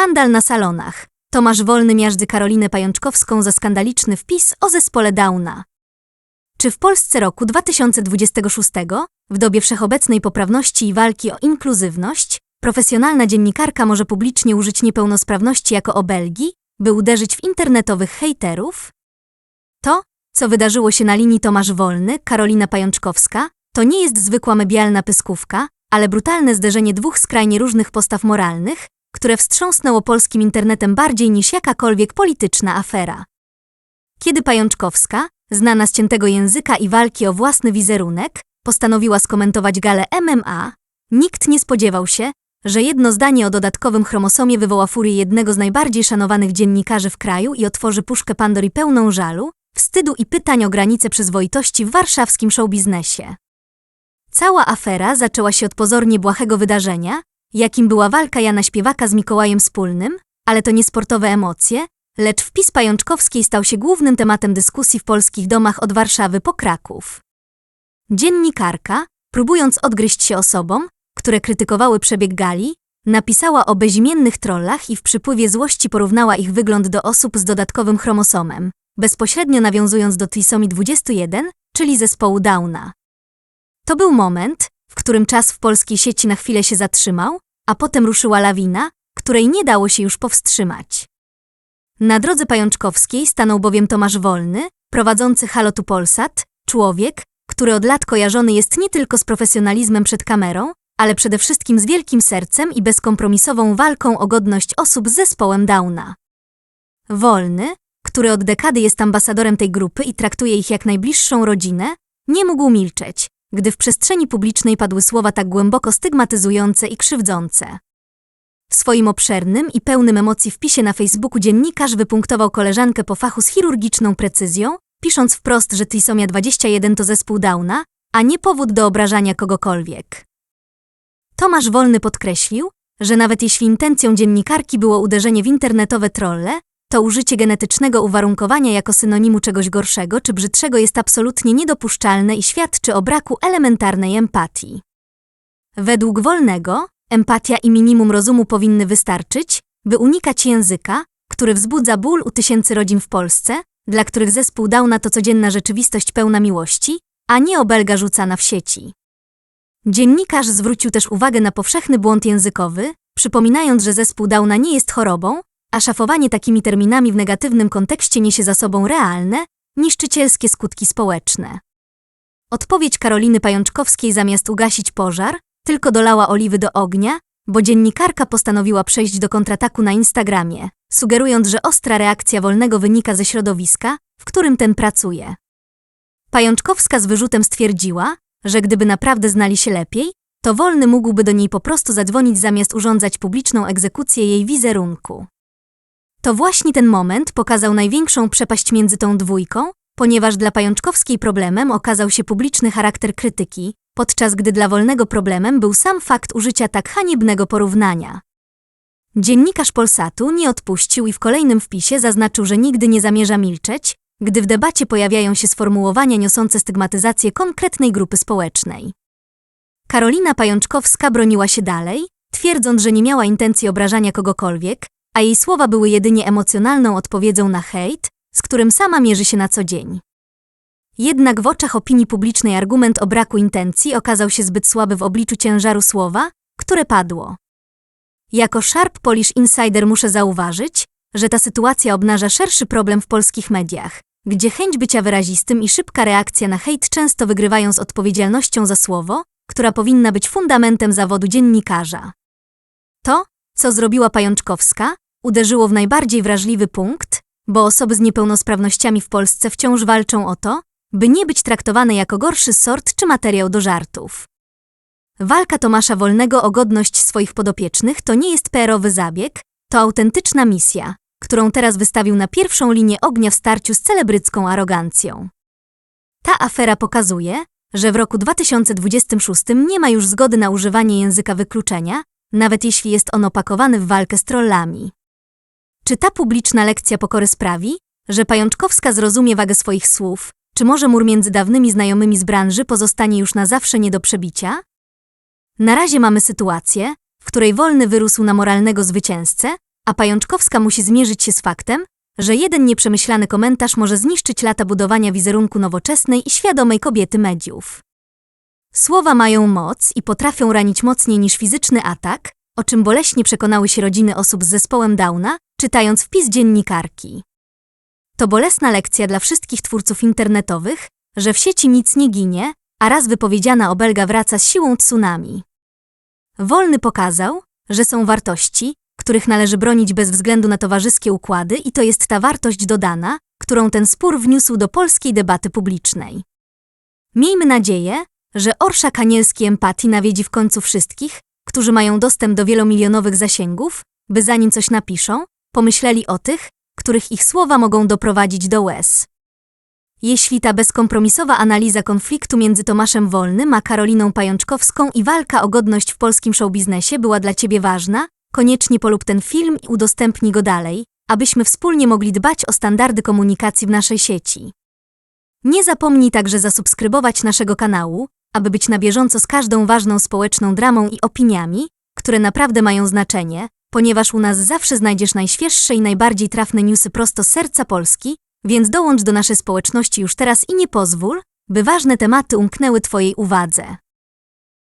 Skandal na salonach. Tomasz Wolny miażdży Karolinę Pajączkowską za skandaliczny wpis o zespole Downa. Czy w Polsce roku 2026, w dobie wszechobecnej poprawności i walki o inkluzywność, profesjonalna dziennikarka może publicznie użyć niepełnosprawności jako obelgi, by uderzyć w internetowych hejterów? To, co wydarzyło się na linii Tomasz Wolny, Karolina Pajączkowska, to nie jest zwykła medialna pyskówka, ale brutalne zderzenie dwóch skrajnie różnych postaw moralnych, które wstrząsnęło polskim internetem bardziej niż jakakolwiek polityczna afera. Kiedy Pajączkowska, znana z ciętego języka i walki o własny wizerunek, postanowiła skomentować galę MMA, nikt nie spodziewał się, że jedno zdanie o dodatkowym chromosomie wywoła furię jednego z najbardziej szanowanych dziennikarzy w kraju i otworzy puszkę Pandory pełną żalu, wstydu i pytań o granice przyzwoitości w warszawskim showbiznesie. Cała afera zaczęła się od pozornie błahego wydarzenia, jakim była walka Jana Śpiewaka z Mikołajem Wspólnym, ale to nie sportowe emocje, lecz wpis Pajączkowskiej stał się głównym tematem dyskusji w polskich domach od Warszawy po Kraków. Dziennikarka, próbując odgryźć się osobom, które krytykowały przebieg gali, napisała o bezimiennych trollach i w przypływie złości porównała ich wygląd do osób z dodatkowym chromosomem, bezpośrednio nawiązując do trisomii 21, czyli zespołu Downa. To był moment, w którym czas w polskiej sieci na chwilę się zatrzymał, a potem ruszyła lawina, której nie dało się już powstrzymać. Na drodze pajączkowskiej stanął bowiem Tomasz Wolny, prowadzący Halotu Polsat, człowiek, który od lat kojarzony jest nie tylko z profesjonalizmem przed kamerą, ale przede wszystkim z wielkim sercem i bezkompromisową walką o godność osób z zespołem Downa. Wolny, który od dekady jest ambasadorem tej grupy i traktuje ich jak najbliższą rodzinę, nie mógł milczeć, gdy w przestrzeni publicznej padły słowa tak głęboko stygmatyzujące i krzywdzące. W swoim obszernym i pełnym emocji wpisie na Facebooku dziennikarz wypunktował koleżankę po fachu z chirurgiczną precyzją, pisząc wprost, że trisomia 21 to zespół Downa, a nie powód do obrażania kogokolwiek. Tomasz Wolny podkreślił, że nawet jeśli intencją dziennikarki było uderzenie w internetowe trolle, to użycie genetycznego uwarunkowania jako synonimu czegoś gorszego czy brzydszego jest absolutnie niedopuszczalne i świadczy o braku elementarnej empatii. Według Wolnego, empatia i minimum rozumu powinny wystarczyć, by unikać języka, który wzbudza ból u tysięcy rodzin w Polsce, dla których zespół Downa to codzienna rzeczywistość pełna miłości, a nie obelga rzucana w sieci. Dziennikarz zwrócił też uwagę na powszechny błąd językowy, przypominając, że zespół Downa nie jest chorobą, a szafowanie takimi terminami w negatywnym kontekście niesie za sobą realne, niszczycielskie skutki społeczne. Odpowiedź Karoliny Pajączkowskiej zamiast ugasić pożar, tylko dolała oliwy do ognia, bo dziennikarka postanowiła przejść do kontrataku na Instagramie, sugerując, że ostra reakcja wolnego wynika ze środowiska, w którym ten pracuje. Pajączkowska z wyrzutem stwierdziła, że gdyby naprawdę znali się lepiej, to wolny mógłby do niej po prostu zadzwonić zamiast urządzać publiczną egzekucję jej wizerunku. To właśnie ten moment pokazał największą przepaść między tą dwójką, ponieważ dla Pajączkowskiej problemem okazał się publiczny charakter krytyki, podczas gdy dla Wolnego problemem był sam fakt użycia tak haniebnego porównania. Dziennikarz Polsatu nie odpuścił i w kolejnym wpisie zaznaczył, że nigdy nie zamierza milczeć, gdy w debacie pojawiają się sformułowania niosące stygmatyzację konkretnej grupy społecznej. Karolina Pajączkowska broniła się dalej, twierdząc, że nie miała intencji obrażania kogokolwiek, a jej słowa były jedynie emocjonalną odpowiedzią na hejt, z którym sama mierzy się na co dzień. Jednak w oczach opinii publicznej argument o braku intencji okazał się zbyt słaby w obliczu ciężaru słowa, które padło. Jako Sharp Polish Insider muszę zauważyć, że ta sytuacja obnaża szerszy problem w polskich mediach, gdzie chęć bycia wyrazistym i szybka reakcja na hejt często wygrywają z odpowiedzialnością za słowo, która powinna być fundamentem zawodu dziennikarza. To, co zrobiła Pajączkowska, uderzyło w najbardziej wrażliwy punkt, bo osoby z niepełnosprawnościami w Polsce wciąż walczą o to, by nie być traktowane jako gorszy sort czy materiał do żartów. Walka Tomasza Wolnego o godność swoich podopiecznych to nie jest PR-owy zabieg, to autentyczna misja, którą teraz wystawił na pierwszą linię ognia w starciu z celebrycką arogancją. Ta afera pokazuje, że w roku 2026 nie ma już zgody na używanie języka wykluczenia, nawet jeśli jest on opakowany w walkę z trollami. Czy ta publiczna lekcja pokory sprawi, że Pajączkowska zrozumie wagę swoich słów, czy może mur między dawnymi znajomymi z branży pozostanie już na zawsze nie do przebicia? Na razie mamy sytuację, w której wolny wyrósł na moralnego zwycięzcę, a Pajączkowska musi zmierzyć się z faktem, że jeden nieprzemyślany komentarz może zniszczyć lata budowania wizerunku nowoczesnej i świadomej kobiety mediów. Słowa mają moc i potrafią ranić mocniej niż fizyczny atak, o czym boleśnie przekonały się rodziny osób z zespołem Downa, czytając wpis dziennikarki. To bolesna lekcja dla wszystkich twórców internetowych, że w sieci nic nie ginie, a raz wypowiedziana obelga wraca z siłą tsunami. Wolny pokazał, że są wartości, których należy bronić bez względu na towarzyskie układy i to jest ta wartość dodana, którą ten spór wniósł do polskiej debaty publicznej. Miejmy nadzieję, że orszak anielski empatii nawiedzi w końcu wszystkich, którzy mają dostęp do wielomilionowych zasięgów, by zanim coś napiszą, pomyśleli o tych, których ich słowa mogą doprowadzić do łez. Jeśli ta bezkompromisowa analiza konfliktu między Tomaszem Wolnym a Karoliną Pajączkowską i walka o godność w polskim showbiznesie była dla Ciebie ważna, koniecznie polub ten film i udostępnij go dalej, abyśmy wspólnie mogli dbać o standardy komunikacji w naszej sieci. Nie zapomnij także zasubskrybować naszego kanału, aby być na bieżąco z każdą ważną społeczną dramą i opiniami, które naprawdę mają znaczenie, ponieważ u nas zawsze znajdziesz najświeższe i najbardziej trafne newsy prosto z serca Polski, więc dołącz do naszej społeczności już teraz i nie pozwól, by ważne tematy umknęły Twojej uwadze.